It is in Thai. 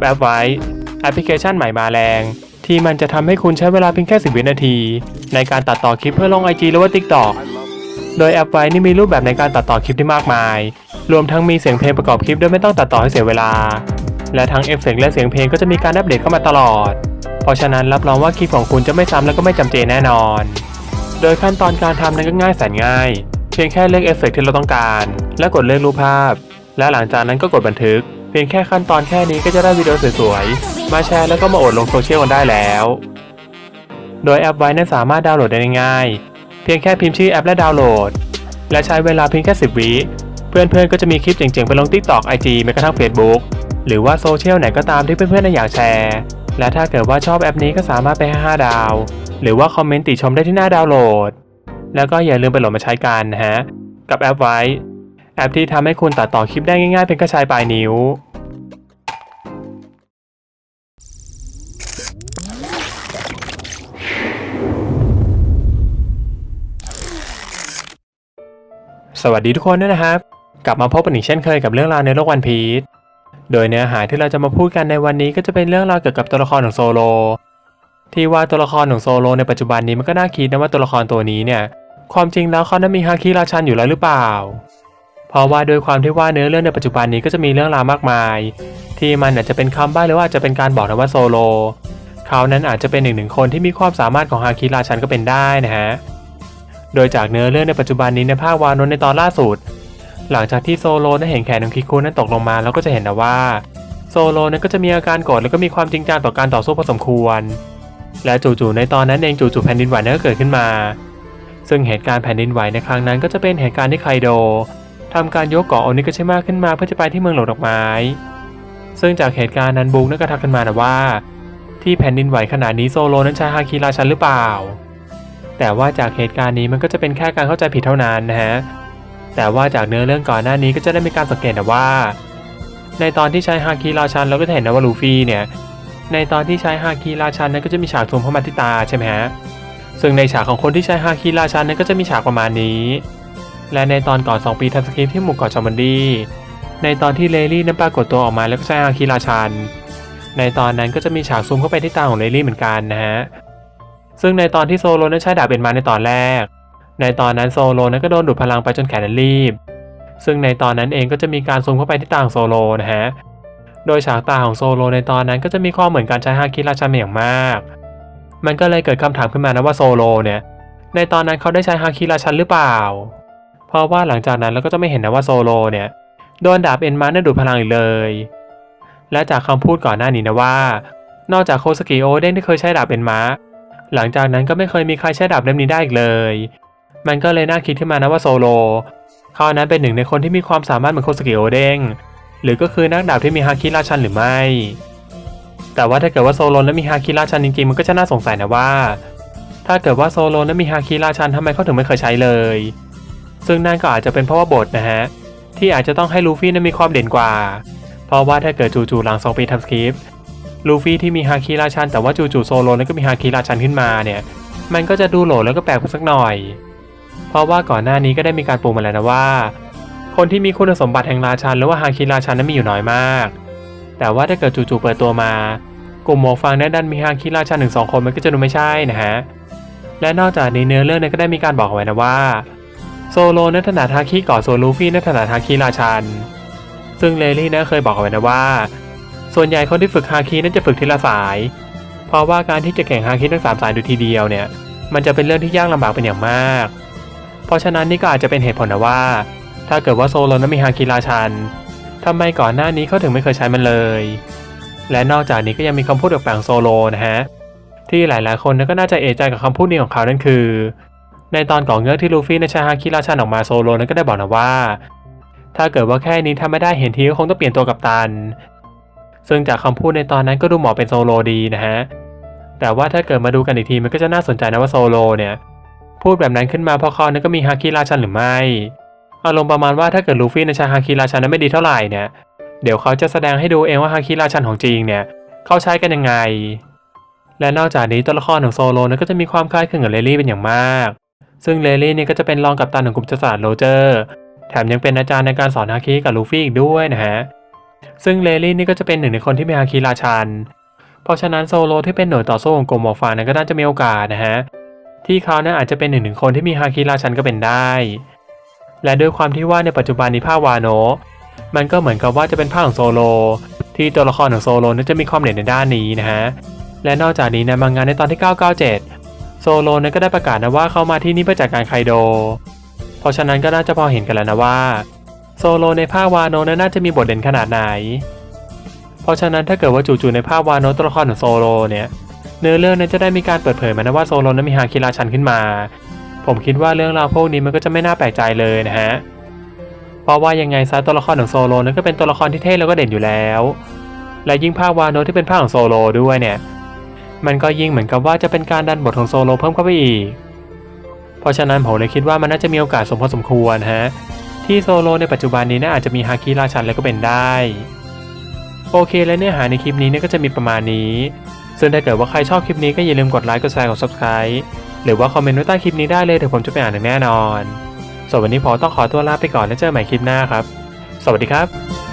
แวบไว้แอปพลิเคชันใหม่มาแรง ที่มันจะทำให้คุณใช้เวลาเพียงแค่ 10 วินาที ในการตัดต่อคลิปเพื่อลง IG หรือว่า TikTok โดยแอปไว้นี่มีรูปแบบในการตัดต่อคลิปที่มากมาย รวมทั้งมีเสียงเพลงประกอบคลิปโดยไม่ต้องตัดต่อให้เสียเวลา และทั้งเอฟเฟกต์และเสียงเพลงก็จะมีการอัปเดตเข้ามาตลอด เพราะฉะนั้นรับรองว่าคลิปของคุณจะไม่ซ้ำและก็ไม่จำเจแน่นอน โดยขั้นตอนการทำนั้นก็ง่ายแสนง่าย เพียงแค่เลือกเอฟเฟกต์ที่เราต้องการ และกดเลือกรูปภาพ และหลังจากนั้นก็กดบันทึก เพียงแค่ขั้นตอนแค่นี้ก็จะได้วิดีโอสวยๆ มาแชร์แล้วก็มาอดลงโซเชียลกันได้แล้ว โดยแอปไว้นั้นสามารถดาวน์โหลดได้ง่ายเพียงแค่พิมพ์ชื่อแอปและดาวน์โหลด และใช้เวลาเพียงแค่ 10 วิเพื่อนๆก็จะมีคลิปเจ๋งๆ ไปลง TikTok IG แม้กระทั่ง Facebook หรือว่าโซเชียลไหนก็ตามที่เพื่อนๆอยากแชร์ และถ้าเกิดว่าชอบแอปนี้ก็สามารถไปให้5ดาว หรือว่าคอมเมนต์ติชมได้ที่หน้าดาวน์โหลด แล้วก็อย่าลืมไปโหลดมาใช้กันนะฮะ กับแอปไว้ แอปที่ทำให้คุณตัดต่อคลิปได้ง่ายๆ เป็นกระชายปลายนิ้ว สวัสดีทุกคนด้วยนะครับ กลับมาพบกันอีกเช่นเคยกับเรื่องราวในโลกวันพีชโดยเนื้อหาที่เราจะมาพูดกันในวันนี้ก็จะเป็นเรื่องราวเกี่ยวกับตัวละครของโซโล ที่ว่าตัวละครของโซโลในปัจจุบันนี้มันก็น่าคิดนะว่าตัวละครตัวนี้เนี่ย ความจริงแล้วเขานั้นมีฮาคิราชันอยู่แล้วหรือเปล่า เพราะว่าโดยความที่ว่าเนื้อเรื่องในปัจจุบันนี้ก็จะมีเรื่องราวมากมาย ที่มันอาจจะเป็นคำใบ้หรือว่าจะเป็นการบอกนะว่าโซโลเขานั้นอาจจะเป็นหนึ่งหนึ่งคนที่มีความสามารถของฮาคิราชันก็เป็นได้นะฮะโดยจากเนื้อเรื่องในปัจจุบันนี้ในภาควานนในตอนล่าสุด หลังจากที่โซโลนั้นเห็นแขนของคิคุนั้นตกลงมาแล้วก็จะเห็นนะว่าโซโลนั้นก็จะมีอาการโกรธแล้วก็มีความจริงจังต่อการต่อสู้พอสมควร และจู่ๆในตอนนั้นเองจู่ๆแผ่นดินไหวนั้นก็เกิดขึ้นมา ซึ่งเหตุการณ์แผ่นดินไหวในครั้งนั้นก็จะเป็นเหตุการณ์ที่ไคโด ทำการยกเกาะโอนิกาชิมะขึ้นมาเพื่อจะไปที่เมืองหลงดอกไม้ ซึ่งจากเหตุการณ์นั้นบุกนั้นก็ทักขึ้นมานะว่า ที่แผ่นดินไหวขนาดนี้โซโลนั้นใช้ฮาคิราชันหรือเปล่า แต่ว่าจากเหตุการณ์นี้มันก็จะเป็นแค่การเข้าใจผิดเท่านั้นนะฮะแต่ว่าจากเนื้อเรื่องก่อนหน้านี้ก็จะได้มีการสังเกตนะว่า ในตอนที่ใช้ฮาคิราชันเราก็จะเห็นนะว่าลูฟี่เนี่ยในตอนที่ใช้ฮาคิราชันนั้นก็จะมีฉากซูมเข้ามาที่ตาใช่ไหมฮะซึ่งในฉากของคนที่ใช้ฮาคิราชันนั้นก็จะมีฉากประมาณนี้ และในตอนก่อน 2 ปีทันสคริปที่หมู่เกาะจอมันดี้ในตอนที่เลลี่นั้นปรากฏตัวออกมาแล้วก็ใช้ฮาคิราชัน ในตอนนั้นก็จะมีฉากซูมเข้าไปที่ตาของเลลี่เหมือนกันนะฮะ ซึ่งในตอนที่โซโลนั้นใช้ดาบเป็นมาในตอนแรก ในตอนนั้นโซโลนั้นก็โดนดูดพลังไปจนแขนนั้นรีบ ซึ่งในตอนนั้นเองก็จะมีการซูมเข้าไปที่ตาของโซโลนะฮะ โดยฉากตาของโซโลในตอนนั้นก็จะมีความเหมือนการใช้ฮาคิราชันอย่างมาก มันก็เลยเกิดคำถามขึ้นมานะว่าโซโลเนี่ย ในตอนนั้นเขาได้ใช้ฮาคิราชันหรือเปล่า เพราะว่าหลังจากนั้นเราก็จะไม่เห็นนะว่าโซโลเนี่ยโดนดาบเอ็นมานั้นดูดพลังอีกเลย และจากคำพูดก่อนหน้านี้นะว่า นอกจากโคสกิโอเด้งที่เคยใช้ดาบเอ็นมาหลังจากนั้นก็ไม่เคยมีใครใช้ดาบเล่มนี้ได้อีกเลย มันก็เลยน่าคิดขึ้นมานะว่าโซโลเขานั้นเป็นหนึ่งในคนที่มีความสามารถเหมือนโคสกิโอเด้งหรือก็คือนักดาบที่มีฮาคิราชันหรือไม่ แต่ว่าถ้าเกิดว่าโซโลนั้นมีฮาคิราชันจริงๆมันก็จะน่าสงสัยนะว่า ถ้าเกิดว่าโซโลนั้นมีฮาคิราชันทำไมเขาถึงไม่เคยใช้เลย ซึ่งนั่นก็อาจจะเป็นเพราะว่าบทนะฮะ ที่อาจจะต้องให้ลูฟี่นั้นมีความเด่นกว่า เพราะว่าถ้าเกิดจู่ๆหลังสองปีทำสคริปต์ลูฟี่ที่มีฮาคิราชันแต่ว่าจู่ๆโซโลนั้นก็มีฮาคิราชันขึ้นมาเนี่ย มันก็จะดูโหลแล้วก็แปลกไปสักหน่อย เพราะว่าก่อนหน้านี้ก็ได้มีการปูมาแล้วนะว่า คนที่มีคุณสมบัติแห่งราชันหรือว่าฮาคิราชันนั้นมีอยู่น้อยมาก แต่ว่าถ้าเกิดจู่ๆเปิดตัวมา กลุ่มหมวกฟางนั้นดันมีฮาคิราชันถึงสองคนมันก็จะดูไม่ใช่นะฮะ และนอกจากนี้เนื้อเรื่องนั้นก็ได้มีการบอกไว้นะว่า โซโลนั้นถนัดฮาคิก่อนส่วนลูฟี่นั้นถนัดฮาคิราชัน ซึ่งเลลี่นั้นเคยบอกเอาไว้นะว่า ส่วนใหญ่คนที่ฝึกฮาคินั้นจะฝึกทีละสาย เพราะว่าการที่จะแข่งฮาคิทั้งสามสายดูทีเดียวเนี่ย มันจะเป็นเรื่องที่ยากลำบากเป็นอย่างมาก เพราะฉะนั้นนี่ก็อาจจะเป็นเหตุผลนะว่า ถ้าเกิดว่าโซโลนั้นมีฮาคิราชันทำไมก่อนหน้านี้เขาถึงไม่เคยใช้มันเลย และนอกจากนี้ก็ยังมีคำพูดแปลกๆของโซโลนะฮะที่หลายๆคนนั้นก็น่าจะเอะใจกับคำพูดนี้ของเขานั่นคือ ในตอนก่อนเงือกที่ลูฟี่ในช้ฮาคิราชันออกมาโซโลนั้นก็ได้บอกนะว่า ถ้าเกิดว่าแค่นี้ทำไม่ได้เห็นทีก็คงต้องเปลี่ยนตัวกับตัน ซึ่งจากคำพูดในตอนนั้นก็ดูเหมาะเป็นโซโลดีนะฮะ แต่ว่าถ้าเกิดมาดูกันอีกทีมันก็จะน่าสนใจนะว่าโซโลเนี่ย พูดแบบนั้นขึ้นมาเพราะเขานั้นก็มีฮาคิราชันหรือไม่อารมณ์ประมาณว่าถ้าเกิดลูฟี่ในช้ฮาคิราชันนั้นไม่ดีเท่าไหร่เนี่ย เดี๋ยวเขาจะแสดงให้ดูเองว่าฮาคิราชันของจริงเนี่ยเขาใช้กันยังไงและนอกจากนี้ตัวละครของโซโลนั้นก็จะมีความคล้ายคลึงกับเลลี่เป็นอย่างมาก ซึ่งเลลี่นี่ก็จะเป็นรองกัปตันของกลุ่มจักรศาสตร์โรเจอร์ แถมยังเป็นอาจารย์ในการสอนฮาคิกับลูฟี่อีกด้วยนะฮะ ซึ่งเลลี่นี่ก็จะเป็นหนึ่งในคนที่มีฮาคิราชัน เพราะฉะนั้นโซโลที่เป็นหน่วยต่อสู้ของกลุ่มหมวกฟานั้นก็น่าจะมีโอกาสนะฮะ ที่เขานั้นอาจจะเป็นหนึ่งหนึ่งคนที่มีฮาคิราชันก็เป็นได้ และด้วยความที่ว่าในปัจจุบันนี้ภาควาโนมันก็เหมือนกับว่าจะเป็นภาคของโซโลที่ตัวละครของโซโลนั้นจะมีความเด่นในด้านนี้นะฮะ และนอกจากนี้ในมังงะในตอนที่ 997 โซโลนั้นก็ได้ประกาศนะว่าเข้ามาที่นี่เพื่อจัดการไคโด เพราะฉะนั้นก็น่าจะพอเห็นกันแล้วนะว่า โซโลในภาควาโนนั้นน่าจะมีบทเด่นขนาดไหน เพราะฉะนั้นถ้าเกิดว่าจู่ๆในภาควาโนตัวละครของโซโลเนี่ยเนื้อเรื่องนั้นจะได้มีการเปิดเผยมานะว่าโซโลนั้นมีฮาคิราชันขึ้นมา ผมคิดว่าเรื่องราวพวกนี้มันก็จะไม่น่าแปลกใจเลยนะฮะเพราะว่ายังไงซะตัวละครของโซโลนั้นก็เป็นตัวละครที่เท่แล้วก็เด่นอยู่แล้ว และยิ่งภาควาโนที่เป็นภาคของโซโลด้วยเนี่ย มันก็ยิ่งเหมือนกับว่าจะเป็นการดันบทของโซโลเพิ่มเข้าไปอีก เพราะฉะนั้นผมเลยคิดว่ามันน่าจะมีโอกาสสมพอสมควรฮะ ที่โซโลในปัจจุบันนี้น่าอาจจะมีฮาคิราชันแล้วก็เป็นได้ โอเคและเนื้อหาในคลิปนี้เนี่ยก็จะมีประมาณนี้ ซึ่งถ้าเกิดว่าใครชอบคลิปนี้ก็อย่าลืมกดไลค์ กดแชร์ กด subscribe หรือว่าคอมเมนต์ไว้ใต้คลิปนี้ได้เลยเดี๋ยวผมจะไปอ่านอย่างแน่นอนส่วนวันนี้ผมต้องขอตัวลาไปก่อนแล้วเจอกันใหม่คลิปหน้าครับ สวัสดีครับ